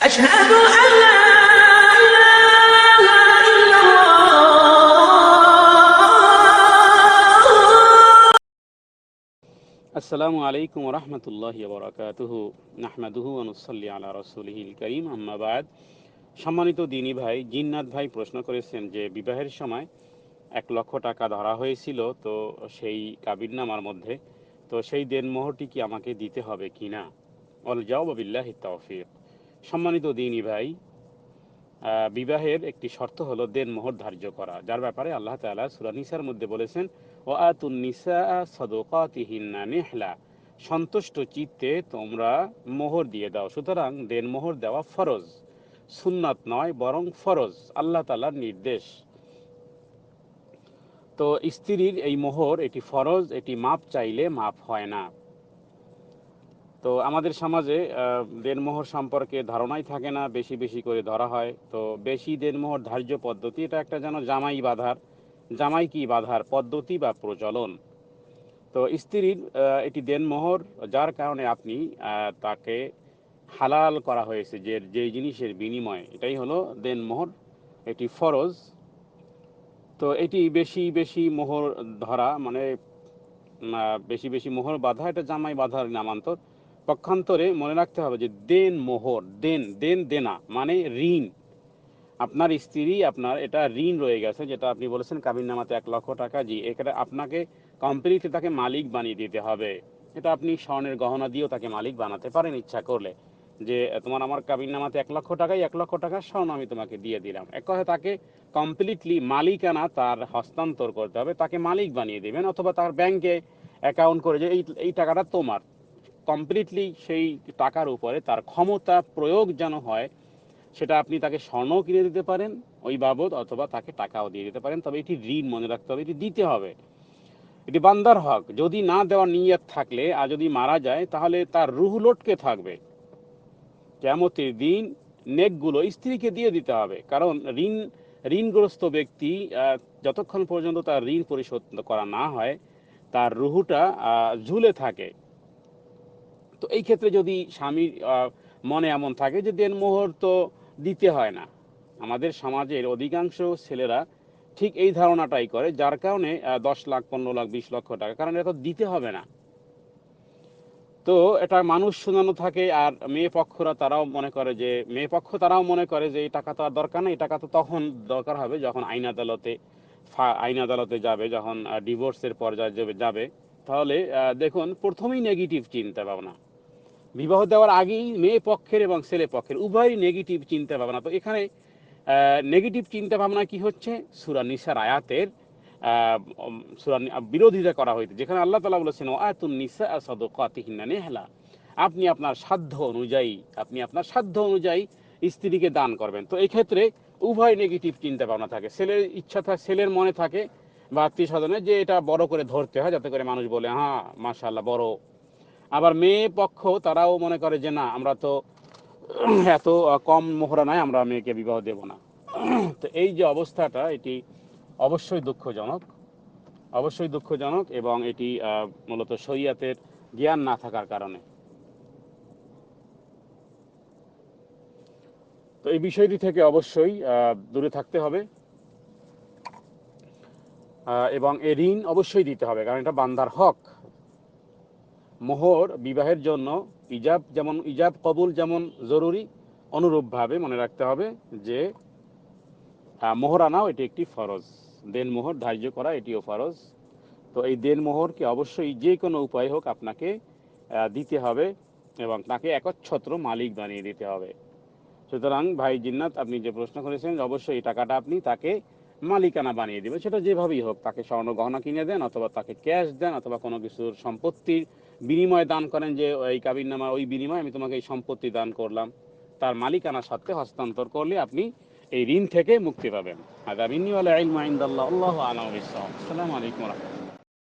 أشهد أن لا إله إلا الله আসসালামু আলাইকুম রহমতুল্লাহ বরাকাতুহু নাহমাদুহু অনুসল্লি আলা রসুলহিল করিম আম্মাবাদ সম্মানিত দিনী ভাই জিন্নাত ভাই প্রশ্ন করেছেন যে বিবাহের সময় এক লক্ষ টাকা ধরা হয়েছিল তো সেই কাবিরনামার মধ্যে তো সেই দেনমোহরটি কি আমাকে দিতে হবে কি না অল জাওয়াবিল্লাহ তৌফিক সম্মানিত দিনী ভাই বিবাহের একটি শর্ত হলো দেন মোহর ধার্য করা, যার ব্যাপারে আল্লাহ তাআলা সূরা নিসার মধ্যে বলেছেন ও আতুন নিসা সদকাতিহিন্না নিহলা সন্তুষ্ট চিত্তে তোমরা মোহর দিয়ে দাও, সুতরাং দেন মোহর দেওয়া ফরজ, সুন্নাত নয়, বরং ফরজ, আল্লাহ তাআলার নির্দেশ। তো স্ত্রীর এই মোহর, এটি ফরজ, এটি মাপ চাইলে মাপ হয় না। তো আমাদের সমাজে দেনমোহর সম্পর্কে ধারণাই থাকে না, বেশি বেশি করে ধরা হয়। তো বেশি দেনমোহর ধার্য পদ্ধতি, এটা একটা যেন জামাই বাঁধার, জামাই কি বাঁধার পদ্ধতি বা প্রচলন। তো স্ত্রীর এটি দেনমোহর, যার কারণে আপনি তাকে হালাল করা হয়েছে যে যে জিনিসের বিনিময়। এটাই হলো দেনমোহর, এটি ফরজ। তো এটি বেশি বেশি মোহর ধরা মানে বেশি বেশি মোহর বাঁধা, এটা জামাই বাঁধার নামান্তর। পক্ষান্তরে মনে রাখতে হবে যে দেন মোহর, দেন দেন দেনা মানে ঋণ। আপনার স্ত্রী, আপনার এটা ঋণ রয়ে গেছে, যেটা আপনি বলেছেন কাবিন নামাতে এক লক্ষ টাকা, জি এখানে আপনাকে কোম্পানিতে তাকে মালিক বানিয়ে দিতে হবে। এটা আপনি স্বর্ণের গহনা দিয়েও তাকে মালিক বানাতে পারেন ইচ্ছা করলে। যে, তোমার আমার কাবিন নামাতে এক লক্ষ টাকাই এক লক্ষ টাকা স্বর্ণ আমি তোমাকে দিয়ে দিলাম। এক কথায় তাকে কমপ্লিটলি মালিকানা তার হস্তান্তর করতে হবে, তাকে মালিক বানিয়ে দেবেন, অথবা তার ব্যাংকে অ্যাকাউন্ট করে যে, এই এই টাকাটা তোমার। কমপ্লিটলি সেই টাকার উপরে তার ক্ষমতা প্রয়োগ যেন হয়, সেটা আপনি তাকে স্বর্ণও কিনে দিতে পারেন, ওই বাবদ, অথবা তাকে টাকাও দিয়ে দিতে পারেন। তবে এটি ঋণ মনে রাখতে হবে, এটি দিতে হবে। এটি বান্দার হক। যদি না দেওয়ার নিয়ত থাকলে আর যদি মারা যায়, তাহলে তার রুহ লটকে থাকবে। কেমতের দিন নেকগুলো স্ত্রীকে দিয়ে দিতে হবে। কারণ ঋণ, ঋণগ্রস্ত ব্যক্তি যতক্ষণ পর্যন্ত তার ঋণ পরিশোধ করা না হয়, তার রুহুটা ঝুলে থাকে। তো এই ক্ষেত্রে যদি স্বামীর মনে এমন থাকে যে দেনমোহর তো দিতে হয় না, আমাদের সমাজের অধিকাংশ ছেলেরা ঠিক এই ধারণাটাই করে, যার কারণে দশ লাখ, পনেরো লাখ, বিশ লক্ষ টাকা, কারণ এটা দিতে হবে না। তো এটা মানুষ শোনানো থাকে আর মেয়ে পক্ষরা তারাও মনে করে যে, মেয়ে পক্ষ তারাও মনে করে যে, এই টাকা তো আর দরকার নেই, এই টাকা তো তখন দরকার হবে যখন আইন আদালতে আইন আদালতে যাবে, যখন ডিভোর্সের পর্যায়ে যাবে যাবে। তাহলে দেখুন, প্রথমেই নেগেটিভ চিন্তা ভাবনা। বিবাহ দেওয়ার আগেই মেয়ে পক্ষের এবং ছেলে পক্ষের উভয়ই নেগেটিভ চিন্তা ভাবনা তো এখানে নেগেটিভ চিন্তা ভাবনা কি হচ্ছে? সুরা নিসার আয়াতের সূরা বিরোধিতা করা হইতে। যেখানে আল্লাহ তালা বলেছেন আয়াতুন নিসা সদকাতিহিন্না নেহলা। আপনি আপনার সাধ্য অনুযায়ী, আপনি আপনার সাধ্য অনুযায়ী স্ত্রীকে দান করবেন। তো এই ক্ষেত্রে উভয় নেগেটিভ চিন্তা ভাবনা থাকে। ছেলের ইচ্ছা থাকে, ছেলের মনে থাকে বা আত্মীয় স্বজনের যে এটা বড় করে ধরতে হয়, যাতে করে মানুষ বলে হ্যাঁ মাশাল্লাহ বড়। আবার মেয়ে পক্ষ তারাও মনে করে যে না, আমরা তো এত কম মোহরা নাই, আমরা মেয়েকে বিবাহ দেব না। তো এই যে অবস্থাটা, এটি অবশ্যই দুঃখজনক অবশ্যই দুঃখজনক এবং এটি মূলত শরিয়াতের জ্ঞান না থাকার কারণে। তো এই বিষয়টি থেকে অবশ্যই দূরে থাকতে হবে। এবং এ ঋণ অবশ্যই দিতে হবে, কারণ এটা বান্দার হক। মোহর বিবাহের জন্য ইজাব যেমন ইজাব কবুল যেমন জরুরি অনুরূপভাবে মনে রাখতে হবে যে আহ, মোহরানাও এটি একটি ফরজ। দেন মোহর ধার্য করা এটিও ফরজ। তো এই দেন মোহরকে অবশ্যই যে কোনো উপায় হোক আপনাকে দিতে হবে এবং তাকে একচ্ছত্র মালিক বানিয়ে দিতে হবে। সুতরাং ভাই জিন্নাত আপনি যে প্রশ্ন করেছেন অবশ্যই এই টাকাটা আপনি তাকে মালিকানা বানিয়ে দেবে। সেটা যেভাবেই হোক, তাকে স্বর্ণ গহনা কিনে দেন অথবা তাকে ক্যাশ দেন অথবা কোনো কিছুর সম্পত্তির বিনিময়ে দান করেন যে, এই কাবির নামা, ওই বিনিময়ে আমি তোমাকে এই সম্পত্তি দান করলাম। তার মালিকানা সত্ত্বে হস্তান্তর করলে আপনি এই ঋণ থেকে মুক্তি পাবেন। আদাবিনী আল্লাহ আলাইকুম রহমতুল্লাহ।